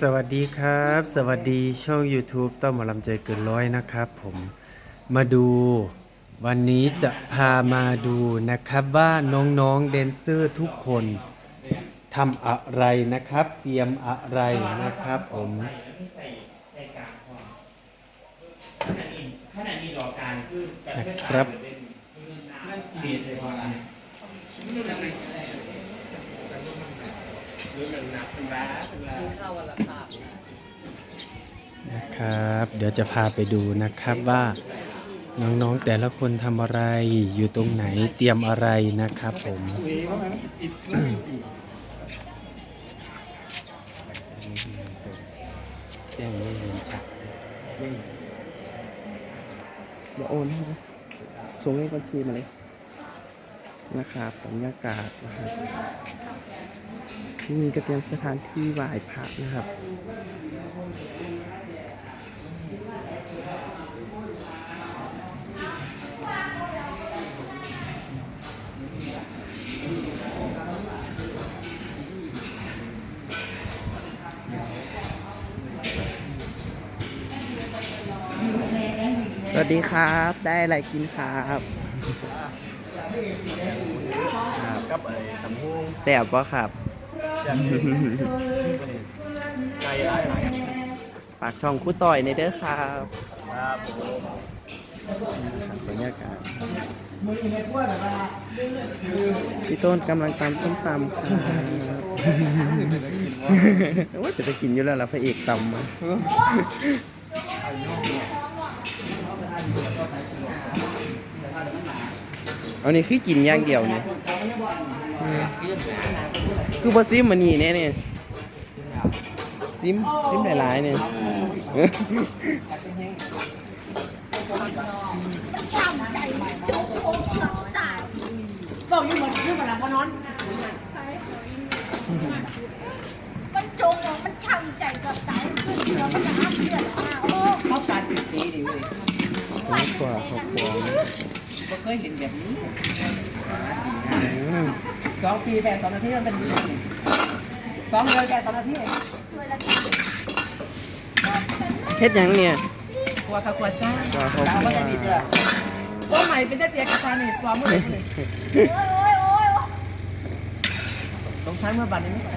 สวัสดีครับ สวัสดีช่อง YouTube ต้อมหมอลำใจเกินร้อยนะครับผมมาดูวันนี้จะพามาดูนะครับว่าน้องๆแดนเซอร์ทุกคนทำอะไรนะครับ เตรียมอะไรนะครับผมขนาดนี้ดอกการคือการเพื่อนะครับ นะครับ เดี๋ยวจะพาไปดูนะครับว่าน้องๆแต่ละคนทำอะไรอยู่ตรงไหนเตรียมอะไรนะครับผมแจ้งไม่เห็นชัดมาโอนให้นะส่งเลขบัญชีมาเลย นะครับบรรยากาศนะครับนี่ก็เตรียมสถานที่ไหว้พระนะครับสวัสดีครับ ได้อะไรกินครับ กับไอ้ตำหูแสบปะครับไก่หลายหลายปากช่องคู่ต่อยในเด้อครับครับผมครับบรรยากาศพี่ต้นกำลังตำส้มตำครับว่าจะไปกินอยู่แล้วล่ะพระเอกตำมา เอานี่คือกินอย่างเดียวเนี่ยคือบอซิมมันนี่แน่เนี่ยซิมซิมหลายๆเนี่ยบอกอยู่เหมือนคือมันหลังวันนอนมันจงว่ามันช่ำใจกับใจขึ้นเรือมันจะห้ามเลือดอะโอ้ เขาการปิดสีดิเว้ย ไหว กว่าครอบครัว ไม่เค ยเห็นแบบนี้สองปีแปดสองนาทีมันเป็นยังไงสองเดือนแปดสองนาทีช่วยละกันเฮ็ดหยังเนี่ยกลัวกับกลัวจ้ากว่าครอบครัวก็ใหม่เป็นเจ้าเตียกระตาเนี่ยความมืดเลยโอ้ยโอ้ยโอ้ยโอ้ยสงสัยเมื่อบัดนี้ไม่ไป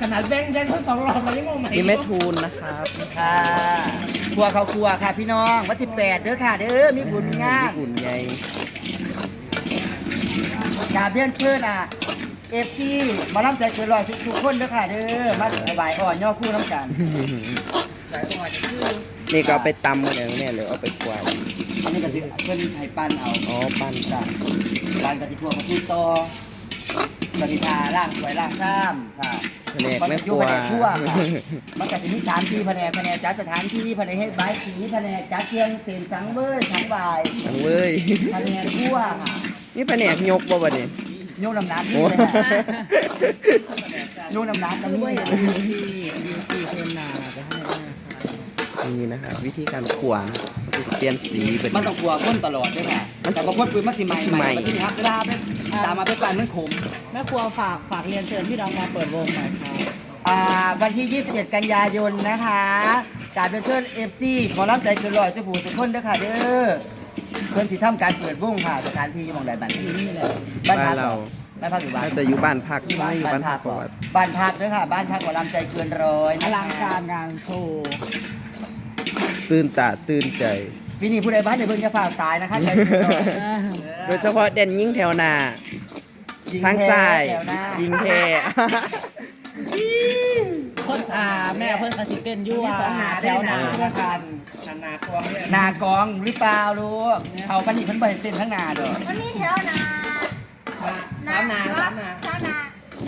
ขนาดแบงค์แบงค์ทั้งสองรอบเรายังงงใหม่นี่แม่ทูนนะครับค่ะ ครัวเขาครัวค่ะ พี่น้องวันที่แปดเด้อค่ะ เด้อมีบุญมีงานอุ่นใหญ่กราบเรียนเชิญอะเอฟซีมาล่ำใจเกินร้อยทุกๆคนเด้อค่ะ เด้อมาไหวอ่อนย่อคู่น้ำกันนี่ก็เอาไปตำมาอย่างนี้เลยเอาไปกวาดอันนี้ก็สิเพิ่นให้ปั้นเอาอ๋อปั้นจ้ะปั้นกะทิทั่วกะทิต่อ กะทิทาล่างสวยล่างซ้ำค่ะแผนกมันแม่อคยู่รัวแผนกทั่วค่ะมันก็จะมีสามที่แผนกแผนกจัดสถานที่แผนกเฮ็ดใบายสีแผนกจัดเครื่องเต็มสังเว้ยสังวายทั้งเว้ยแผนกทั่วค่ะนี่แผนกยกบ่บัดนี้โยนน้ำน้ำโอ้นี่เลยค่ะโยนน้ำน้ำกันนี่นี่ นะครับวิธีการขวานเปลี่ยนสีเป็น มันต้องกลัวพ่นตลอดด้วยค่ะแต่พอพ่นปืนมันสิใหม่ใหม่มันสิครับเวลาไปตามมาเป็นการมันขมแม่ครัวฝากฝากเรียนเชิญพี่น้องมาเปิดวงหน่อยครับอ่าวันที่ 27 กันยายนนะคะการเป็นเชิญเอฟซีขอรับใจเกินร้อยสุภูทุกคนเด้อค่ะเด้อเพื่อนสิทำการเปิดวงค่ะสถานที่อยู่หมองใดบ้านนี้นี่แหละบ้านเราบ้านพักอยู่บ้านน่าจะอยู่บ้านพักไม่อยู่บ้านพักก่ก่ออนนบ้านพักเด้อค่ะ บ้านพักหมอลำใจเกินร้อยอนะคะลังการงานโชว์ ตื่นตาตื่นใจพี่นี่ผู้ใดบ้านในเบิ่งจะฝ่าตายนะคะใจเกินร้อยโดยเฉพาะเด่นยิ่งแถวหน้าทางซ้ายแถวหน้ายิงแท้เพิ่นอ่าแม่เพิ่นกระสิเต้นอยู่ว่าแถวหนาแล้วกันนานาครัวเนี่ยหนากองหรือเปล่าลูกเอาปันนี่เพิ่นบ่เห็นเต้นทั้งหนาเด้อมันมีแถวนาสามนาสามนาสามนา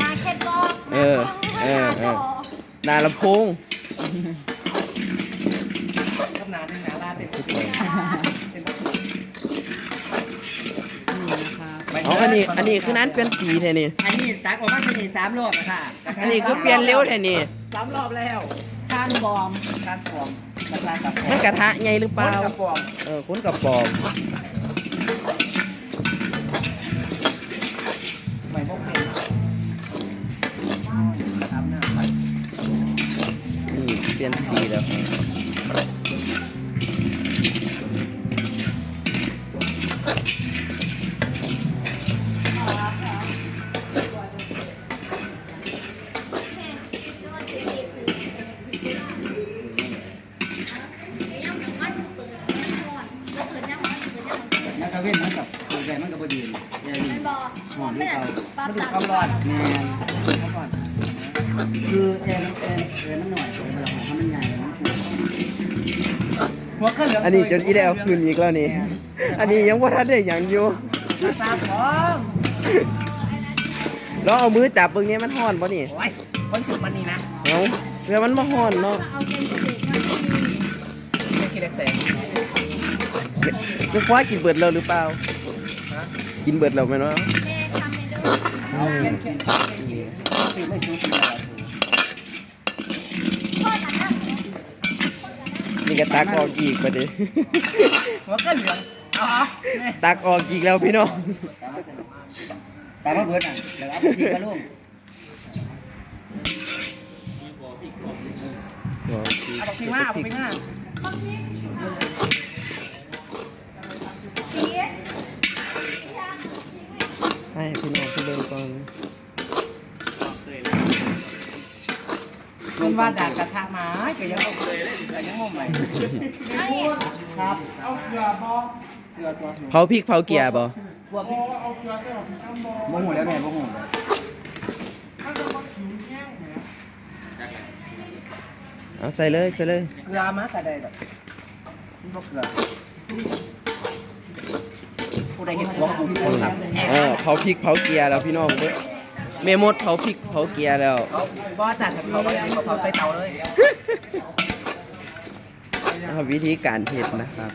นาเข็ดบอกเออนาเออนาเอจออนาลำโพง กับนาหนึ่งนาลาเต็มทุกคน อ๋ออันนี้ อันนี้คือนั้นเป็นสีแท้นี่ อันนี้ตักออกมาชนิดสามรอบอะค่ะอันนี้คือเปลี่ยนเร็วแท้นี่สามรอบแล้วการบอมการบอมกระทะกับมันกระทะใหญ่หรือเปล่ากับปอมเออคุณกับปอม เว้นมันกับตัวใหญ่มันกับบ่ยืนใหญ่ยืนหอมไม่ได้ปลามันดูตัดความร้อนแมนเขาก่อนคือแอร์มันแอร์แอร์มันหน่อยเวลาของเขามันใหญ่มันคือหัวข้าเหลืองอันนี้จนอีแล้วคืนอีกแล้วนี่ อันนี้ยังว่าทันได้หยังอยู่ตาสองลองเอามือจับเบิ่งเนี้มันห่อนป่ะนี่โอ้ยคนถึงมันนี่นะเอาเพื่อมันมาห่อนเนาะ เอาเกงเด็กมาที่ไม่คิดแสง จะคว้ากินเบิดแล้วหรือเปล่า กินเบิดแล้วไหมเนาะแม่ทำในเด้อเอาแค่แค่คือไม่ชูสีอะไรพ่อตัดหน้านี่ก็ตักออกอีกประเดี๋ยวหัวข้าเหลืองอ๋อตักออกอีกแล้วพี่น้องแต่ว่าเบิร์ดอะเดี๋ยวเอาพี่มาลุ่มเอาบอกพี่มาเอาบอกพี่มา ให้พี่น้องพี่เบิ่งก่อนมันว่าด่ากระทะไม้ก็ยังบ่เคยเลยก็ยังงงใหม่นี่ครับเอาเกลือพอเกลือตัวเผาพริกเผาเกียร์บ่พวกพี่เอาเกลือใส่ของพี่บ่หูแล้วแม่บ่หูเลยเอาใส่เลยใส่เลย เกลือมากระไดดอกมันบ่เกลือ ผู้ใดเห็นหัวกูพี่คนครับเออเผาพริกเผาเกียร์แล้วพี่น้องเด้อแม่มดเผาพริกเผาเกียร์แล้ว เขาบ่จัดเขาบ่ได้เขาเขาไปเตาเลยนะครับวิธีการเฮ็ดนะครับ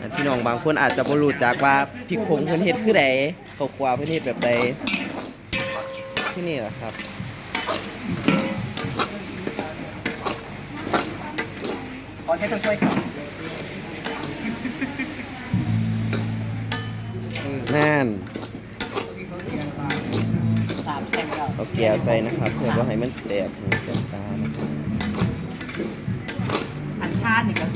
อ่าพี่น้องบางคนอาจจะบ่รู้จักว่าพริกผงเพิ่นเฮ็ดคือใดข้าวคั่วเพิ่นเฮ็ดแบบใดที่นี่แหละครับ ขอแค่ต้องช่วยเขา นั่นสามแช่งแล้วเอาเกียร์ใส่นะครับ เพื่อว่าให้มันแตกหูแตกตานะครับอันชาตินี่ก็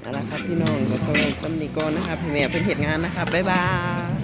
เอาละครับพี่น้องก็สำหรับสำนีก่อนนะครับพี่แม่เพิ่นเฮ็ดงานนะครับ บ๊ายบาย